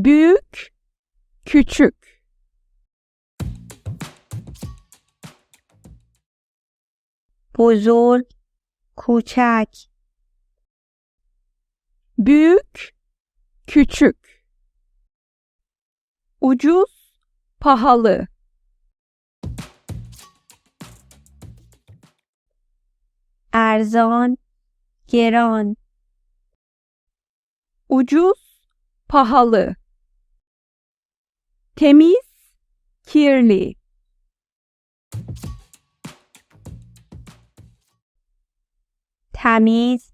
büyük, küçük. بزرگ کوچک Büyük, küçük. Ucuz, pahalı. ارزان گران Ucuz, pahalı. تمیز کیرلی. تمیز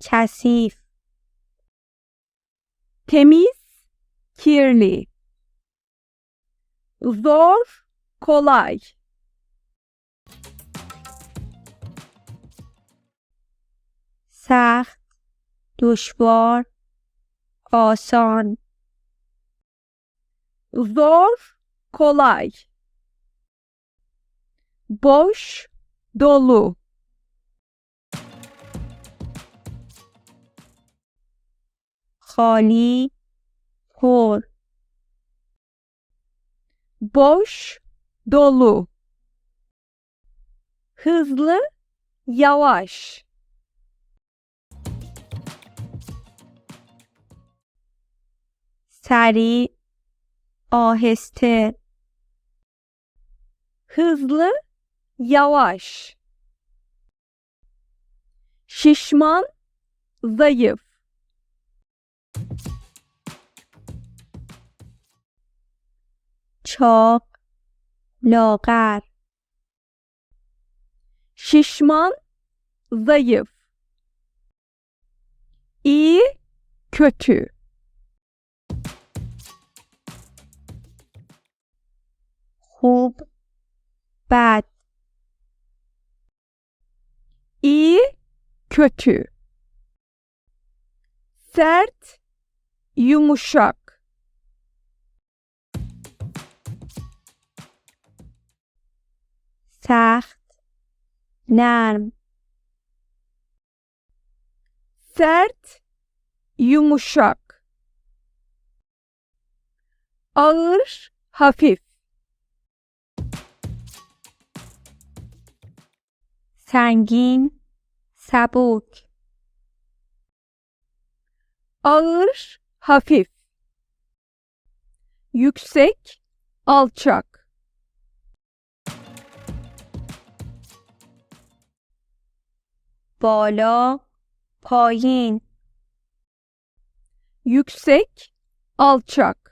کثیف. تمیز کیرلی. زور kolay سخت دشوار آسان. zor, kolay. Boş, dolu. Hali, hor. Boş, dolu. Hızlı, yavaş. Seri, آهسته Hızlı, yavaş. Şişman, zayıf. چاق لاغر Şişman, zayıf. İyi, kötü. خوب بد İyi, kötü. Sert, yumuşak. سخت نرم Sert, yumuşak. Ağır, hafif. سنگین سبک Ağır, hafif. Yüksek, alçak. بالا پایین Yüksek, alçak.